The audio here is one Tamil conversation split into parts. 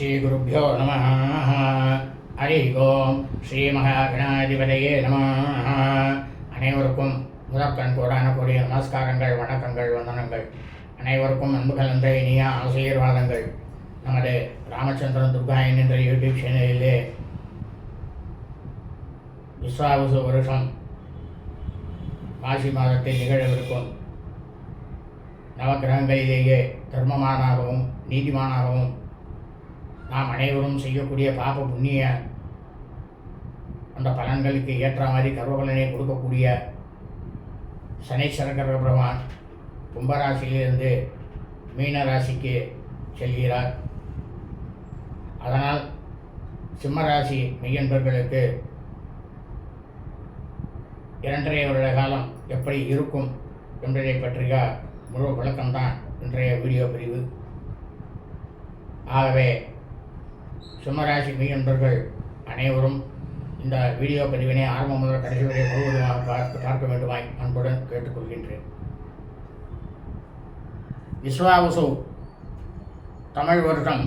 ஸ்ரீகுருப்போ நம. ஹரி ஓம். ஸ்ரீ மகாகணாதிபதியே நம. அனைவருக்கும் முதற்கண் கோடான கூடிய நமஸ்காரங்கள் வணக்கங்கள் வந்தனங்கள். அனைவருக்கும் அன்பு கலந்த இனிய ஆசீர்வாதங்கள். நமது ராமச்சந்திரன் துர்காயன் என்ற யூடியூப் சேனலிலே விஸ்வாவசு வருஷம் காசி மாதத்தில் நிகழவிருக்கும். நவகிரகங்களிலேயே தர்மமானாகவும் நீதிமானாகவும் நாம் அனைவரும் செய்யக்கூடிய பாப புண்ணிய அந்த பலன்களுக்கு ஏற்ற மாதிரி கர்வபலனை கொடுக்கக்கூடிய சனீஸ்வரகர பெருமான் கும்பராசியிலிருந்து மீன ராசிக்கு செல்கிறார். அதனால் சிம்மராசி மெய்யன்பர்களுக்கு இரண்டரை வருட காலம் எப்படி இருக்கும் என்பதை பற்றிய முழு விளக்கம்தான் இன்றைய வீடியோ பிரிவு. ஆகவே சிம்மராசி மெய்யன்பர்கள் அனைவரும் இந்த வீடியோ பதிவினை ஆரம்பம் முதல் கடைசி வரை முழுவதுமாக பார்த்து பார்க்க வேண்டுமாய் அன்புடன் கேட்டுக்கொள்கின்றேன். விஸ்வாவசு தமிழ் வருடம்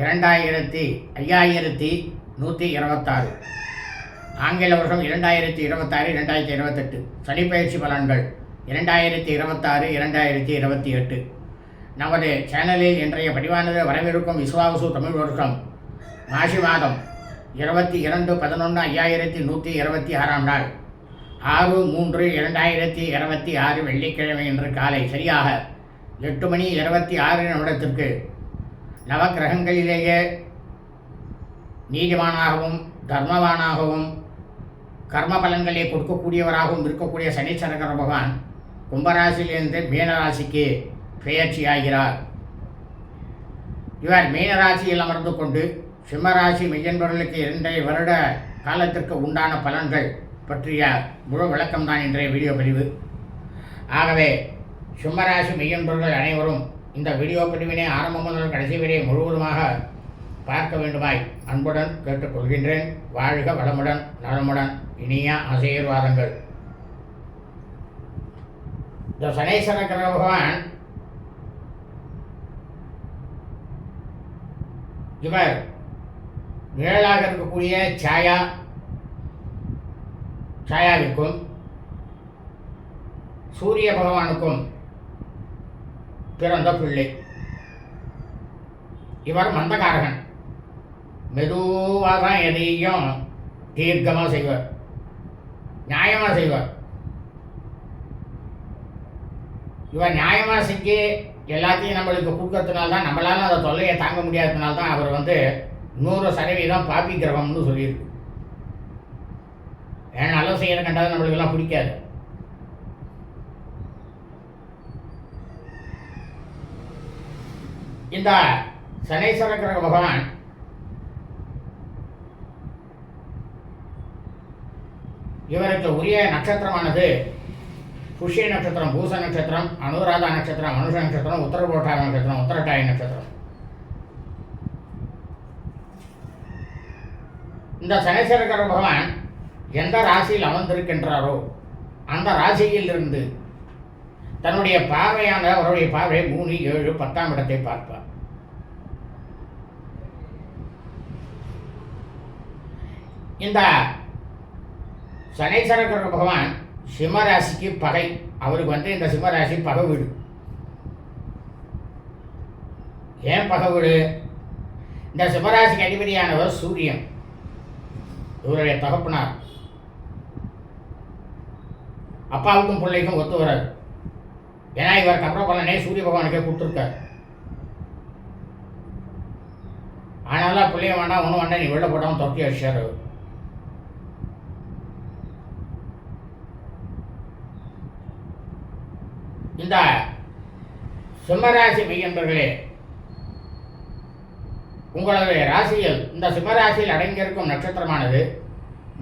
இரண்டாயிரத்தி ஐயாயிரத்தி நூற்றி இருபத்தாறு. ஆங்கில வருஷம் இரண்டாயிரத்தி இருபத்தாறு இரண்டாயிரத்தி இருபத்தெட்டு. சனிப்பயிற்சி பலன்கள் இரண்டாயிரத்தி இருபத்தாறு இரண்டாயிரத்தி இருபத்தி எட்டு. நமது சேனலில் இன்றைய பதிவானது வரவிருக்கும் விஸ்வாவசு தமிழ் வருஷம் மாசி மாதம் இருபத்தி இரண்டு பதினொன்று ஐயாயிரத்தி நூற்றி இருபத்தி ஆறாம் நாள். ஆறு மூன்று இரண்டாயிரத்தி இருபத்தி ஆறு வெள்ளிக்கிழமை இன்று காலை சரியாக எட்டு மணி இருபத்தி ஆறு நிமிடத்திற்கு நவக்கிரகங்களிலேயே நீதிமானாகவும் தர்மவானாகவும் கர்ம பலன்களை கொடுக்கக்கூடியவராகவும் இருக்கக்கூடிய சனீஸ்வரகர பகவான் கும்பராசியிலிருந்து மீனராசிக்கு பெயர்ச்சியாகிறார். இவர் மீனராசியில் அமர்ந்து கொண்டு சிம்மராசி மெய்யன்பர்களுக்கு இரண்டரை வருட காலத்திற்கு உண்டான பலன்கள் பற்றிய முழு விளக்கம்தான் இன்றைய வீடியோ பதிவு. ஆகவே சிம்மராசி மெய்யன்பர்கள் அனைவரும் இந்த வீடியோ பிரிவினை ஆரம்பம் முதல் கடைசி வரை முழுவதுமாக பார்க்க வேண்டுமாய் அன்புடன் கேட்டுக்கொள்கின்றேன். வாழ்க வளமுடன் நலமுடன் இனிய ஆசீர்வாதங்கள். இந்த சனேஸ்வர கிரக பகவான் இவர் நிழலாக இருக்கக்கூடிய சாயா சாயாவிற்கும் சூரிய பகவானுக்கும் பிறந்த பிள்ளை. இவர் மந்தகாரகன். மெதுவாக தான் எதையும் தீர்க்கமாக செய்வார். நியாயமாக செய்வார். இவர் நியாயமாக செஞ்சு எல்லாத்தையும் நம்மளுக்கு கொடுக்கறதுனால தான் நம்மளால அந்த தொல்லையை தாங்க முடியாததுனால தான் அவர் வந்து நூறு சதவீதம் பாப்பி கிரகம்னு சொல்லியிருக்கு. ஏன்னா நல்ல செய்யற கண்டாலும் நம்மளுக்கெல்லாம் பிடிக்காது. இந்த சனேஸ்வர கிரக பகவான் இவருக்கு உரிய நட்சத்திரமானது புஷ்ய நட்சத்திரம் பூச நட்சத்திரம் அனுராதா நட்சத்திரம் மனுஷ நட்சத்திரம் உத்தரபோட்டார நட்சத்திரம் உத்தரட்டாய நட்சத்திரம். இந்த சனீஸ்வரகர பகவான் எந்த ராசியில் அமர்ந்திருக்கின்றாரோ அந்த ராசியில் இருந்து தன்னுடைய பார்வையான அவருடைய பார்வை மூணு ஏழு பத்தாம் இடத்தை பார்ப்பார். இந்த சனீஸ்வரகர பகவான் சிம்மராசிக்கு பகை. அவருக்கு வந்து இந்த சிம்மராசி பகை வீடு. ஏன் பகை வீடு? இந்த சிம்மராசிக்கு அதிபதியானவர் சூரியன். இவருடைய தகப்பனார். அப்பாவுக்கும் பிள்ளைக்கும் ஒத்து வராது ஏன்னா இவர் கர்ம பலனே சூரிய பகவானுக்கே கொடுத்துருக்கார். ஆனாலும் பிள்ளைய வேண்டாம் ஒன்றும் வேண்டாம் நீ வெளில போடாமல் தொட்டி அடிச்சார் அவர் இந்த சிம்மராசி மையன்பர்களே உங்களது ராசியில் இந்த சிம்மராசியில் அடங்கியிருக்கும் நட்சத்திரமானது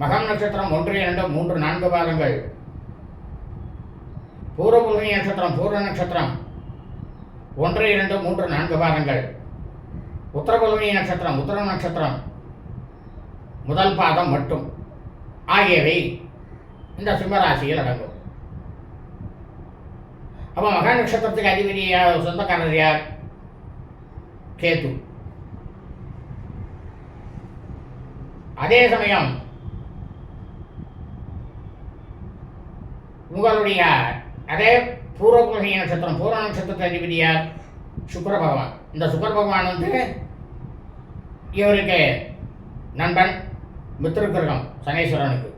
மகம் நட்சத்திரம் ஒன்று இரண்டு மூன்று நான்கு பாதங்கள். பூர்வபுல்கி நட்சத்திரம் பூர்ண நட்சத்திரம் ஒன்று இரண்டு மூன்று நான்கு பாதங்கள். உத்தரபுல்கி நட்சத்திரம் உத்தர நட்சத்திரம் முதல் பாதம் மட்டும். ஆகியவை இந்த சிம்மராசியில் அடங்கும். அப்போ மகா நட்சத்திரத்துக்கு அதிபதி யார் சொந்தக்காரர் யார் கேது அதே சமயம் உங்களுடைய அதே பூர்வபுலகி நட்சத்திரம் பூர்வ நட்சத்திரத்தை அதிபதி யார் சுக்கர பகவான் இந்த சுக்கர பகவான் வந்து இவருக்கு நண்பன் மித்திருக்கிரகம் சனீஸ்வரனுக்கு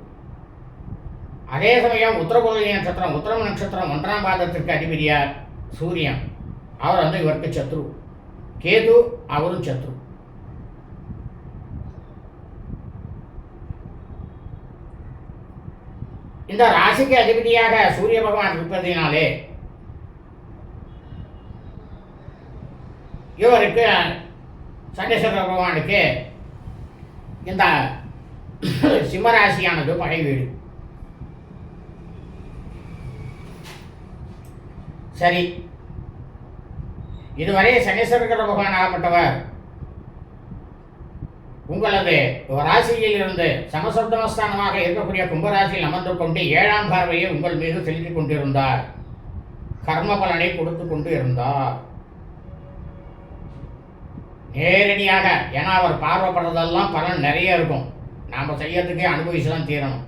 அதே சமயம் உத்தரபுலகி நட்சத்திரம் உத்தரம் நட்சத்திரம் ஒன்றாம் பாதத்திற்கு அதிபதியார் சூரியன். அவர் வந்து இவருக்கு சத்ரு. கேது அவரும் சத்ரு. இந்த ராசிக்கு அதிபதியாக சூரிய பகவான் இருப்பதினாலே இவருக்கு சண்டேஸ்வர பகவானுக்கு இந்த சிம்மராசியானது பகை வீடு சரி. இதுவரை சனீஸ்வரர் பகவான் ஆகப்பட்டவர். உங்களது ராசியில் இருந்து சமசப்தமஸ்தானமாக இருக்கக்கூடிய கும்பராசியில் அமர்ந்து கொண்டு ஏழாம் பார்வையை உங்கள் மீது செலுத்திக் கொண்டிருந்தார். கர்ம பலனை கொடுத்து கொண்டு இருந்தார். நேரடியாக ஏன்னா அவர் பார்வைப்படுறதெல்லாம் பலன் நிறைய இருக்கும். நாம் செய்யறதுக்கே அனுபவிச்சு தான் தீரணும்.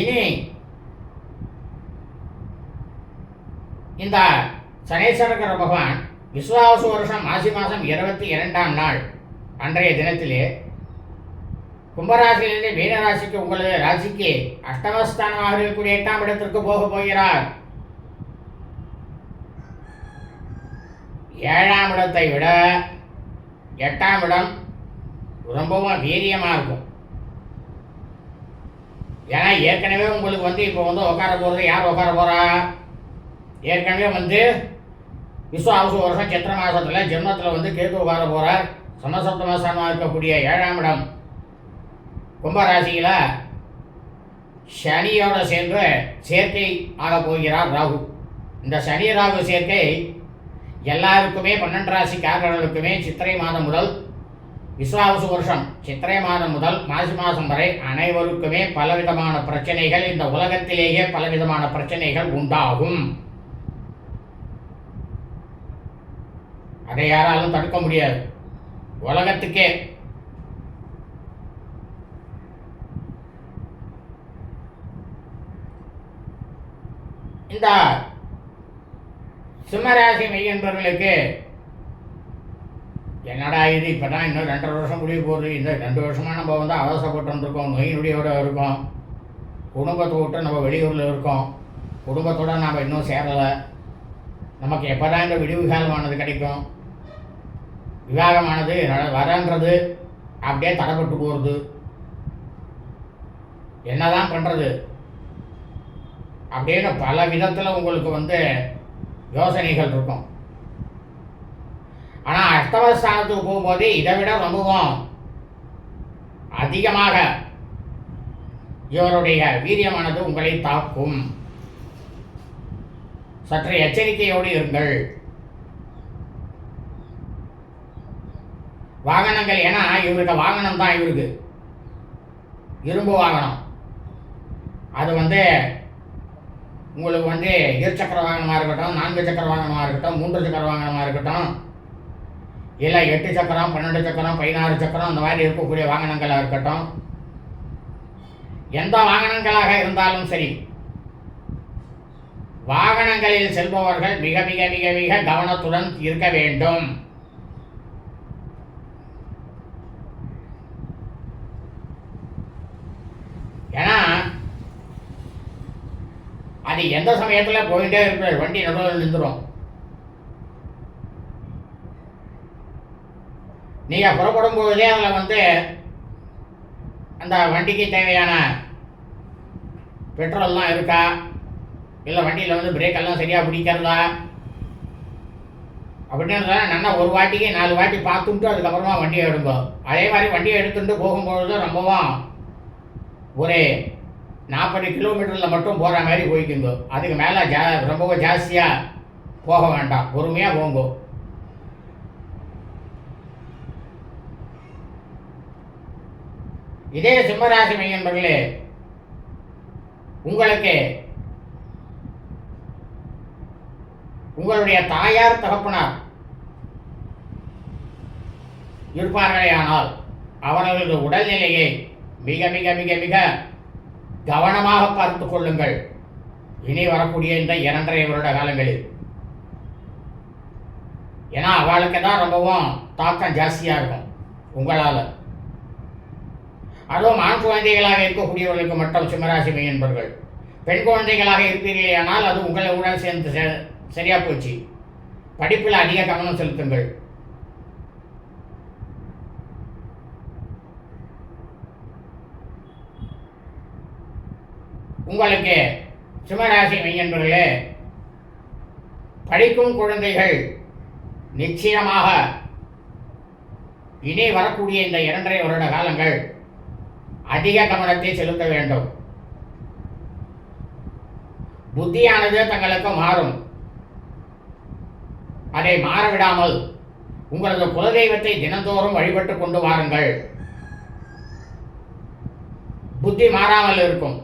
இனி இந்த சனேஸ்வரகர பகவான் விஸ்வாவசு வருஷம் மாசி மாதம் இருபத்தி இரண்டாம் நாள். அன்றைய தினத்திலே கும்பராசியிலிருந்து மீனராசிக்கு உங்களது ராசிக்கு அஷ்டமஸ்தானமாக இருக்கக்கூடிய எட்டாம் இடத்திற்கு போக போகிறார். ஏழாம் இடத்தை விட எட்டாம் இடம் ரொம்பவும் வீரியமாக இருக்கும். ஏன்னா ஏற்கனவே உங்களுக்கு வந்து இப்போ வந்து உட்கார போகிறது யார் உட்கார போகிறா ஏற்கனவே வந்து விஸ்வாவசு வருஷம் சித்திர மாதத்தில் ஜென்மத்தில் வந்து கேது உட்கார போகிறார் சமசப்தமாசமாக இருக்கக்கூடிய ஏழாம் இடம். கும்பராசியில் சனியோட சேர்ந்து சேர்க்கை ஆக போகிறார் ராகு. இந்த சனி ராகு சேர்க்கை எல்லாருக்குமே பன்னெண்டு ராசிக்காரர்களுக்குமே சித்திரை மாதம் முதல் விஸ்வாவசு வருஷம் சித்திரை மாதம் முதல் மாசி மாதம் வரை அனைவருக்குமே பலவிதமான பிரச்சனைகள் இந்த உலகத்திலேயே பலவிதமான பிரச்சனைகள் உண்டாகும். அதை யாராலும் தடுக்க முடியாது. உலகத்துக்கே. இந்த சிம்மராசி மெய்யன்பர்களுக்கு என்னடா இது? இப்போ தான் இன்னும் ரெண்டரை வருஷம் முடிய போகுது. இந்த ரெண்டு வருஷமாக நம்ம வந்து அவசரப்பட்டு வந்திருக்கோம் நோய் இருக்கோம். குடும்பத்தை விட்டு நம்ம வெளியூரில் இருக்கோம். குடும்பத்தோடு நாம் இன்னும் சேரலை. நமக்கு எப்போ தான் இந்த விடிவு காலமானது கிடைக்கும்? விவாகமானது வரன்றது அப்படியே தடைப்பட்டு போகிறது என்னதான் பண்ணுறது அப்படின்னு பல விதத்தில் உங்களுக்கு வந்து யோசனைகள் இருக்கும். ஆனால் அஷ்டமஸ்தானத்துக்கு போகும்போது இதை விட ரொம்பவும் அதிகமாக இவருடைய வீரியமானது உங்களை தாக்கும். சற்று எச்சரிக்கையோடு இருங்கள். வாகனங்கள் ஏன்னா இவர்கிட்ட வாகனம் தான் இவருக்கு. இரும்பு வாகனம். அது வந்து உங்களுக்கு வந்து இருசக்கர வாகனமாக இருக்கட்டும் நான்கு சக்கர வாகனமாக இருக்கட்டும் மூன்று சக்கர வாகனமாக இருக்கட்டும் இல்லை எட்டு சக்கரம் பன்னெண்டு சக்கரம் பதினாறு சக்கரம் அந்த மாதிரி இருக்கக்கூடிய வாகனங்களாக இருக்கட்டும். எந்த வாகனங்களாக இருந்தாலும் சரி வாகனங்களில் செல்பவர்கள் மிக மிக மிக மிக கவனத்துடன் இருக்க வேண்டும் ஏன்னா அது எந்த சமயத்தில் போயிட்டே இருப்பார் வண்டி நடுவில் நின்றுடும். நீங்கள் புறப்படும் போதே அதில் வந்து அந்த வண்டிக்கு தேவையான பெட்ரோல்லாம் இருக்கா? இல்லை வண்டியில் வந்து பிரேக்கெல்லாம் சரியாக பிடிக்கிறதா? அப்படின்னு சொன்னா நல்லா ஒரு வாட்டிக்கு நாலு வாட்டி பார்த்துட்டு அதுக்கப்புறமா வண்டியை எடுங்க. அதே மாதிரி வண்டியை எடுத்துட்டு போகும்பொழுது ரொம்பவும் ஒரு நாற்பது கிலோமீட்டரில் மட்டும் போகிற மாதிரி போய்க்குங்க. அதுக்கு மேலே ஜா ரொம்ப ஜாஸ்தியாக போக வேண்டாம். பொறுமையாக போங்க. இதே சிம்மராசி மையன்பர்களே உங்களுக்கு உங்களுடைய தாயார் தகப்பனார் இருப்பார்களேயானால் அவர்களது உடல்நிலையை மிக மிக மிக மிக கவனமாக பார்த்து கொள்ளுங்கள். இனி வரக்கூடிய இந்த இரண்டரை வருட காலங்களில். ஏன்னா அவளுக்கு தான் ரொம்பவும் தாக்கம் ஜாஸ்தியாக இருக்கும் உங்களால். அதுவும் ஆண் குழந்தைகளாக இருக்கக்கூடியவர்களுக்கு மட்டும் சிம்மராசி மையன்பர்கள் பெண் குழந்தைகளாக இருப்பீர்களேயானால் அது உங்களை உடன் சேர்ந்து சரியாக போச்சு. படிப்பில் அதிக கவனம் செலுத்துங்கள். உங்களுக்கு சிம்மராசி மையன்பர்களே படிக்கும் குழந்தைகள் நிச்சயமாக இனி வரக்கூடிய இந்த இரண்டரை வருட காலங்கள் அதிக கவனத்தை செலுத்த வேண்டும். புத்தியானது தங்களுக்கு மாறும். அதை மாறவிடாமல் உங்களது குலதெய்வத்தை தினந்தோறும் வழிபட்டு கொண்டு வாருங்கள். புத்தி மாறாமல் இருக்கும்.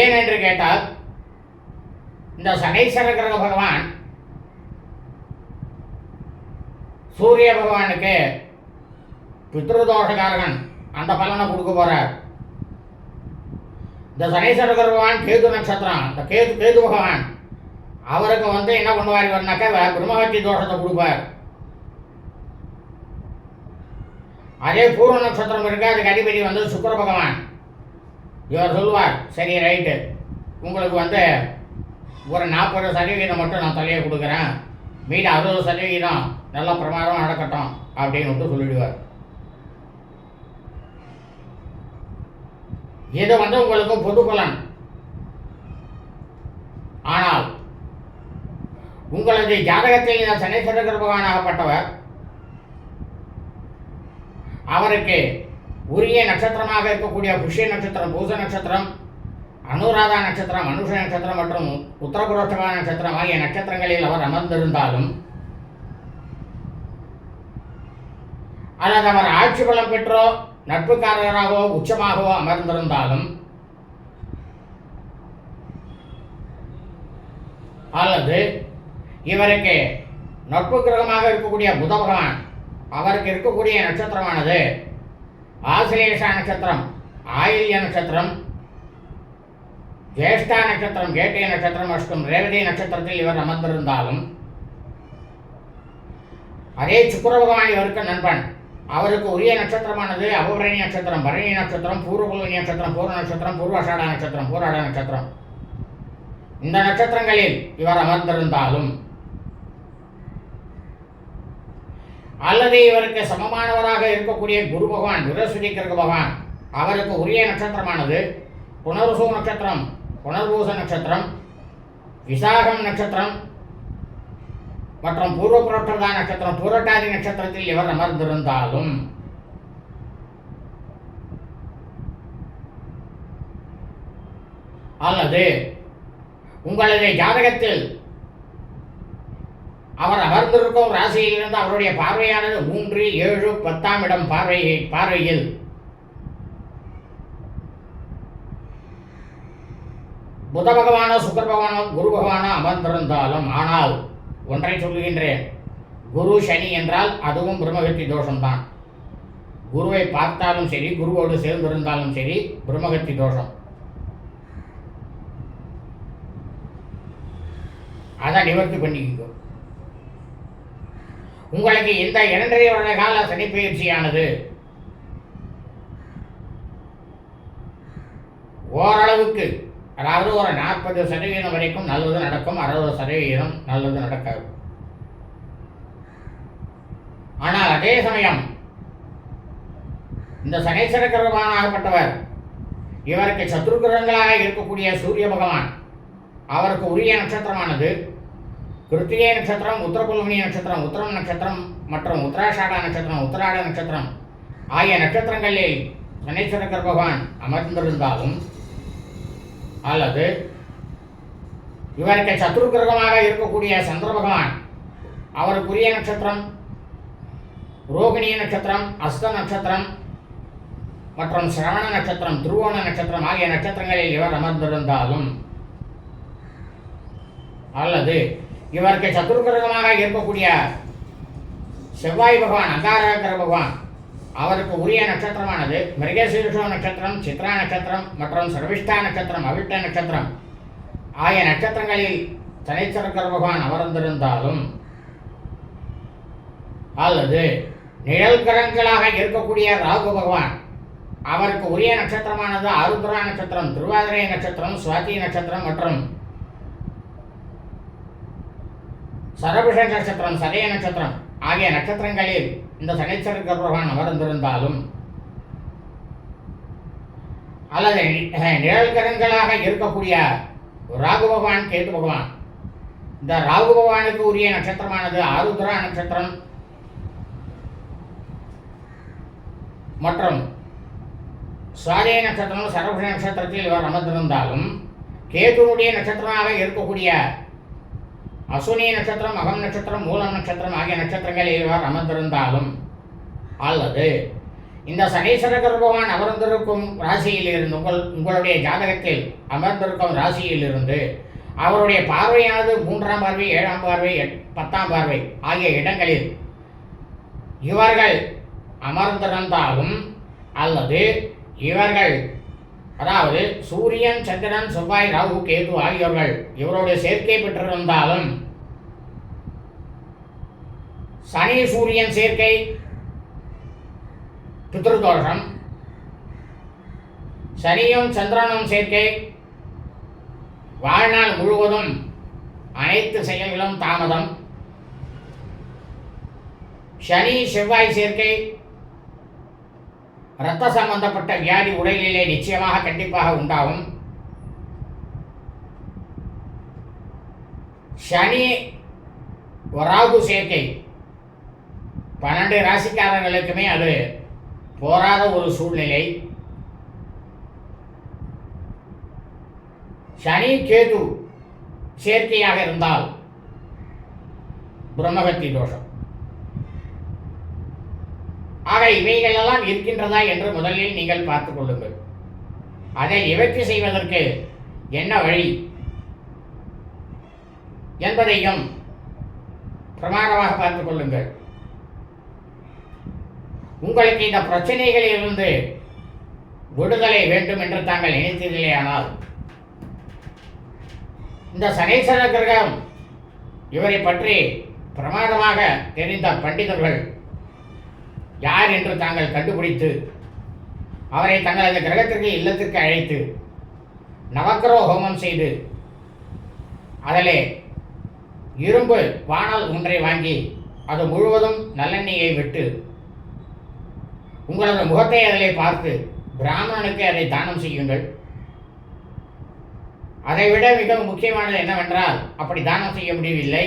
ஏன் என்று கேட்டால் இந்த சனீஸ்வர கிரக பகவான் சூரிய பகவானுக்கு பித்ருதோஷகாரகன் அந்த பலனை கொடுக்க போறார். இந்த சனீஸ்வர பகவான் கேது நட்சத்திரம் இந்த கேது கேது பகவான் அவருக்கு வந்து என்ன பண்ணுவார் இவர்னாக்கா பிரம்மஹத்தி தோஷத்தை கொடுப்பார். அதே பூர்வ நட்சத்திரம் இருக்கு அதுக்கு அதிபதி வந்து சுக்கிர பகவான். இவர் சொல்லுவார் சரி ரைட்டு உங்களுக்கு வந்து ஒரு நாற்பது சதவீதம் மட்டும் நான் தலையை கொடுக்குறேன். மீதி அறுபது சதவீதம் நல்ல பிரமாதம் நடக்கட்டும் அப்படின்னு வந்து சொல்லிடுவார். இது வந்து உங்களுக்கு பொது பலன் ஆனால் உங்களது ஜாதகத்தில் இந்த சனீஸ்வர பகவானாகப்பட்டவர் அவருக்கு உரிய நட்சத்திரமாக இருக்கக்கூடிய புஷ்ய நட்சத்திரம் பூச நட்சத்திரம் அனுராதா நட்சத்திரம் மனுஷ நட்சத்திரம் மற்றும் உத்தரபுரோஷகா நட்சத்திரம் ஆகிய நட்சத்திரங்களில் அவர் அமர்ந்திருந்தாலும் அல்லது அவர் ஆட்சி பலம் பெற்றோ நட்புக்காரராகவோ உச்சமாகவோ அமர்ந்திருந்தாலும் அல்லது இவருக்கு நட்பு கிரகமாக இருக்கக்கூடிய புத பகவான் அவருக்கு இருக்கக்கூடிய நட்சத்திரமானது ஆசிலேஷா நட்சத்திரம் ஆயில்ய நட்சத்திரம் ஜேஷ்டா நட்சத்திரம் கேட்டை நட்சத்திரம் மற்றும் ரேவதி நட்சத்திரத்தில் இவர் அமர்ந்திருந்தாலும் அதே சுக்கிர பகவான் இவருக்கு நண்பன் அவருக்கு உரிய நட்சத்திரமானது அபபரணி நட்சத்திரம் பரணி நட்சத்திரம் பூர்வகுலி நட்சத்திரம் பூர்வ நட்சத்திரம் பூர்வாஷாடா நட்சத்திரம் பூராட நட்சத்திரம். இந்த நட்சத்திரங்களில் இவர் அமர்ந்திருந்தாலும் அல்லது இவருக்கு சமமானவராக இருக்கக்கூடிய குரு பகவான் விரஸ்வதி கிரக பகவான் அவருக்கு உரிய நட்சத்திரமானது புனர்வசு நட்சத்திரம் புனர்பூச நட்சத்திரம் விசாகம் நட்சத்திரம் மற்றும் பூர்வ புரோட்டதா நட்சத்திரம் பூரட்டாதி நட்சத்திரத்தில் இவர் அமர்ந்திருந்தாலும் அல்லது உங்களது ஜாதகத்தில் அவர் அமர்ந்திருக்கும் ராசியிலிருந்து அவருடைய பார்வையானது மூன்று ஏழு பத்தாம் இடம் பார்வையை பார்வையில். புத பகவானோ சுக்கர பகவானோ குரு பகவானோ அமர்ந்திருந்தாலும் ஆனால் ஒன்றை சொல்லுகின்றேன். குரு சனி என்றால் அதுவும் பிரம்மகத்தி தோஷம்தான். குருவை பார்த்தாலும் சரி குருவோடு சேர்ந்திருந்தாலும் சரி பிரம்மகத்தி தோஷம். அதை நிவர்த்தி பண்ணிக்கோ. உங்களுக்கு இந்த இரண்டரை வருட கால சனி பயிற்சியானது ஓரளவுக்கு அதாவது ஒரு நாற்பது சதவீதம் வரைக்கும் நல்லது நடக்கும் அறுபது சதவீதம் நல்லது நடக்காது. ஆனால் அதே சமயம் இந்த சனீஸ்வர கிரகமானாகப்பட்டவர் இவருக்கு சத்ருகிரகங்களாக இருக்கக்கூடிய சூரிய பகவான் அவருக்கு உரிய நட்சத்திரமானது கிருத்திகை நட்சத்திரம் உத்தரபுல்வனி நட்சத்திரம் உத்தரம் நட்சத்திரம் மற்றும் உத்தராஷாடா நட்சத்திரம் உத்தராட நட்சத்திரம் ஆகிய நட்சத்திரங்களில் சனீஸ்வரக்கர் பகவான் அமர்ந்திருந்தாலும் அல்லது இவருக்கு சத்ரு கிரகமாக இருக்கக்கூடிய சந்திர பகவான் அவருக்குரிய நட்சத்திரம் ரோகிணிய நட்சத்திரம் அஸ்த நட்சத்திரம் மற்றும் சிரவண நட்சத்திரம் துருவோண நட்சத்திரம் ஆகிய நட்சத்திரங்களில் இவர் அமர்ந்திருந்தாலும் அல்லது இவருக்கு சத்துருக்கிரகமாக இருக்கக்கூடிய செவ்வாய் பகவான் அங்காரகர பகவான். அவருக்கு உரிய நட்சத்திரமானது மிருகசீர்ஷோ நட்சத்திரம் சித்ரா நட்சத்திரம் மற்றும் சர்விஷ்டா நட்சத்திரம் அவிட்ட நட்சத்திரம். ஆகிய நட்சத்திரங்களில் சனைச்சரக்கர பகவான் அமர்ந்திருந்தாலும் அல்லது நிழல் கிரகங்களாக இருக்கக்கூடிய ராகு பகவான் அவருக்கு உரிய நட்சத்திரமானது ஆருத்ரா நட்சத்திரம் திருவாதிரை நட்சத்திரம் சுவாதி நட்சத்திரம் மற்றும் சரபிஷ நட்சத்திரம் சதய நட்சத்திரம் ஆகிய நட்சத்திரங்களில் இந்த சனீஸ்வரர் பகவான் அமர்ந்திருந்தாலும் அல்லது நிழல்கரங்களாக நிழல் கிரகங்களாக இருக்கக்கூடிய ராகு பகவான் கேது பகவான். இந்த ராகு பகவானுக்கு உரிய நட்சத்திரமானது ஆருத்ரா நட்சத்திரம் மற்றும் சுவாதய நட்சத்திரம் சரபுஷ நட்சத்திரத்தில் இவர் அமர்ந்திருந்தாலும் கேதுனுடைய நட்சத்திரமாக இருக்கக்கூடிய அசுனி நட்சத்திரம் அகம் நட்சத்திரம் மூலம் நட்சத்திரம் ஆகிய நட்சத்திரங்களில் இவர் அமர்ந்திருந்தாலும் அல்லது இந்த சனீஸ்வரர் பகவான் அமர்ந்திருக்கும் ராசியில் இருந்து உங்கள் உங்களுடைய ஜாதகத்தில் அமர்ந்திருக்கும் ராசியில் இருந்து அவருடைய பார்வையானது மூன்றாம் பார்வை ஏழாம் பார்வை எட்- பத்தாம் பார்வை ஆகிய இடங்களில் இவர்கள் அமர்ந்திருந்தாலும் அல்லது இவர்கள் அதாவது சூரியன் சந்திரன் செவ்வாய் ராகு கேது ஆகியோர்கள் இவருடைய சேர்க்கை பெற்றிருந்தாலும் சனி சூரியன் சேர்க்கை பித்ருதோஷம். சனியும் சந்திரனும் சேர்க்கை வாழ்நாள் முழுவதும் அனைத்து செயல்களும் தாமதம். சனி செவ்வாய் சேர்க்கை இரத்த சம்பந்தப்பட்ட வியாதி உடலிலே நிச்சயமாக கண்டிப்பாக உண்டாகும். சனி ராகு சேர்க்கை பன்னெண்டு ராசிக்காரர்களுக்குமே அது போராத ஒரு சூழ்நிலை. சனி கேது சேர்க்கையாக இருந்தால் பிரம்மகத்தி தோஷம். ஆக இவைகளெல்லாம் இருக்கின்றதா என்று முதலில் நீங்கள் பார்த்துக் கொள்ளுங்கள். அதை நிவர்த்தி செய்வதற்கு என்ன வழி? என்பதையும் பிரமாணமாக பார்த்துக் கொள்ளுங்கள். உங்களுக்கு இந்த பிரச்சனைகளிலிருந்து விடுதலை வேண்டும் என்று தாங்கள் நினைத்தீர்களேயானால் இந்த சனீஸ்வர கிரகம் இவரை பற்றி பிரமாதமாக தெரிந்த பண்டிதர்கள் யார் என்று தாங்கள் கண்டுபிடித்து அவரை தங்களது கிரகத்திற்கு இல்லத்திற்கு அழைத்து நவக்கிரக ஹோமம் செய்து அதிலே இரும்பு வானல் ஒன்றை வாங்கி அது முழுவதும் நல்லெண்ணெயை விட்டு உங்களது முகத்தை அதிலே பார்த்து பிராமணனுக்கு அதை தானம் செய்யுங்கள். அதைவிட மிக முக்கியமானது என்னவென்றால் அப்படி தானம் செய்ய முடியவில்லை.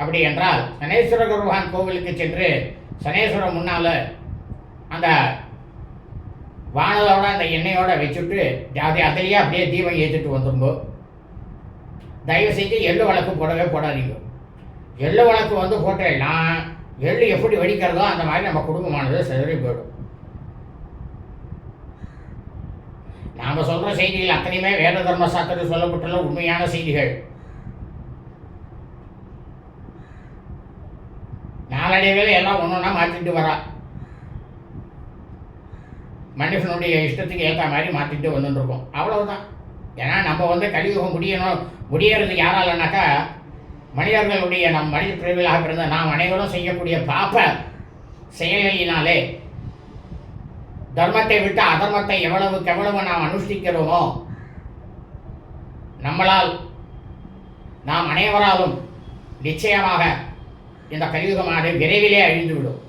அப்படி என்றால் சனேஸ்வர பகவான் கோவிலுக்கு சென்று சனேஸ்வரர் முன்னால் அந்த வானலோட அந்த எண்ணெயோட வச்சுட்டு ஜாதி அதிலேயே அப்படியே தீபம் ஏற்றிட்டு வந்துருங்கோ. தயவு செஞ்சு எள்ளு வழக்கு போடவே போடாதீங்க. எள்ளு வழக்கு வந்து போட்டேன்னா எள்ளு எப்படி வெடிக்கிறதோ அந்த மாதிரி நம்ம குடும்பமானது சிதறி போயிடும். நாம் சொல்கிற செய்திகள் அத்தனையுமே வேத தர்ம சாஸ்திரத்தில் சொல்லப்பட்டுள்ள உண்மையான செய்திகள். நாளடைவில் எல்லாம் ஒன்று ஒன்றா மாற்றிட்டு வரா. மனுஷனுடைய இஷ்டத்துக்கு ஏற்ற மாதிரி மாற்றிட்டு வந்துட்டுருக்கோம் அவ்வளவுதான். ஏன்னா நம்ம வந்து கலியுகம் முடியணும் முடியறது யாராலனாக்கா மனிதர்களுடைய நம் மனித பிரிவுகளாக பிறந்த நாம் அனைவரும் செய்யக்கூடிய பாப்ப செயல்களினாலே தர்மத்தை விட்டு அதர்மத்தை எவ்வளவுக்கு எவ்வளவு நாம் அனுஷ்டிக்கிறோமோ நம்மளால் நாம் அனைவராலும் நிச்சயமாக இந்த கலியுகமானது விரைவிலே அழிந்துவிடும்.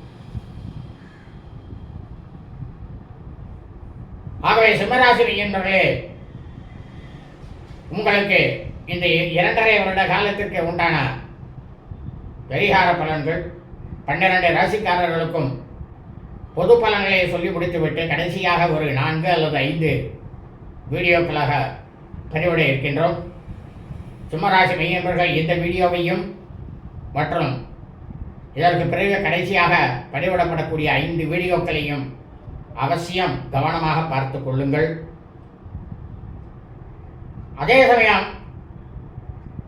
ஆகவே சிம்மராசி என்பவர்களே உங்களுக்கு இந்த இரண்டரை வருட காலத்திற்கு உண்டான பரிகார பலன்கள் பன்னிரண்டு ராசிக்காரர்களுக்கும் பொது பலன்களை சொல்லி முடித்துவிட்டு கடைசியாக ஒரு நான்கு அல்லது ஐந்து வீடியோக்களாக பதிவிட இருக்கின்றோம். சிம்மராசி மையன்பர்கள் இந்த வீடியோவையும் மற்றும் இதற்கு பிறகு கடைசியாக பதிவிடப்படக்கூடிய ஐந்து வீடியோக்களையும் அவசியம் கவனமாக பார்த்து கொள்ளுங்கள். அதே சமயம்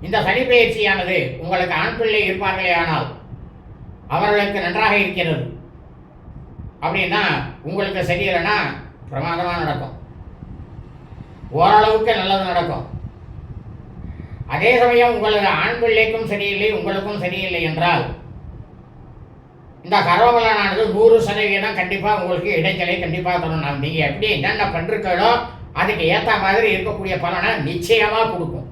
இந்த சனி பயிற்சியானது உங்களுக்கு ஆண் பிள்ளை இருப்பார்களே ஆனால் அவர்களுக்கு நன்றாக இருக்கிறது. அப்படின்னா உங்களுக்கு சரியில்லைன்னா பிரமாதமாக நடக்கும். ஓரளவுக்கு நல்லது நடக்கும். அதே சமயம் உங்களது ஆண் பிள்ளைக்கும் சரியில்லை உங்களுக்கும் சரியில்லை என்றால் இந்த கர்வபலனானது நூறு சதவீதம் கண்டிப்பாக உங்களுக்கு இடைஞ்சலை கண்டிப்பாக தரணும் நீங்கள் எப்படி என்னென்ன பண்ணிருக்கோ அதுக்கு ஏற்ற மாதிரி இருக்கக்கூடிய பலனை நிச்சயமாக கொடுக்கும்.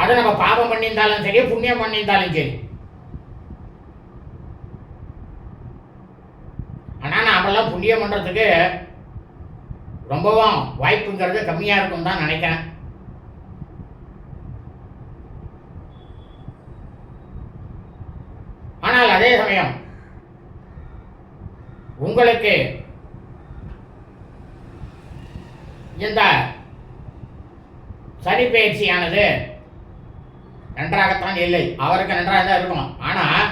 அது நம்ம பாவம் பண்ணியிருந்தாலும் சரி புண்ணியம் பண்ணியிருந்தாலும் சரி. ஆனால் நாமெல்லாம் புண்ணியம் பண்ணுறதுக்கு ரொம்பவும் வாய்ப்புங்கிறது கம்மியாக இருக்கும் தான் நினைக்கிறேன். ஆனால் அதே சமயம் உங்களுக்கு இந்த சனி பயிற்சியானது நன்றாகத்தான் இல்லை. அவருக்கு நன்றாக தான் இருக்கும் ஆனால்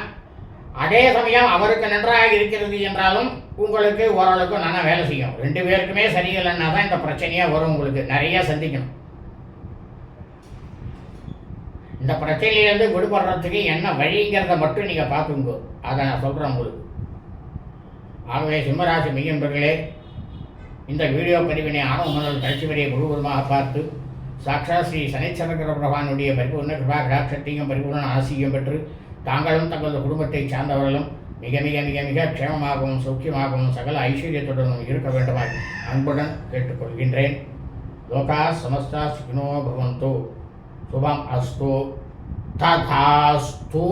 அதே சமயம் அவருக்கு நன்றாக இருக்கிறது என்றாலும் உங்களுக்கு ஓரளவுக்கு நல்லா வேலை செய்யும். ரெண்டு பேருக்குமே சரியில்லைன்னா தான் இந்த பிரச்சனையாக வரும் உங்களுக்கு. நிறைய சந்திக்கணும். இந்த பிரச்சனையிலேருந்து விடுபடுறதுக்கு என்ன வழிங்கிறத மட்டும் நீங்கள் பார்த்துங்க அதை நான் சொல்கிறேன் உங்களுக்கு. ஆகவே சிம்மராசி மெய்யன்பர்களே இந்த வீடியோ பதிவினை ஆரம்பம் முதல் கடைசி வரையை முழுவதுமாக பார்த்து சாக்ஷா ஸ்ரீ சனிச்சந்திர பிரபானுடைய பரிபூர்ண கிருபா கடாட்சத்தையும் பரிபூர்ண ஆசியும் பெற்று தாங்களும் தங்களது குடும்பத்தை சார்ந்தவர்களும் மிக மிக மிக மிக க்ஷேமமாகவும் சௌக்கியமாகவும் சகல ஐஸ்வர்யத்துடனும் இருக்க வேண்டுமாய் அன்புடன் கேட்டுக்கொள்கின்றேன். லோகா சமஸ்தா சுகினோ பவந்தோ. சுபம் அஸ்து. ததாஸ்து.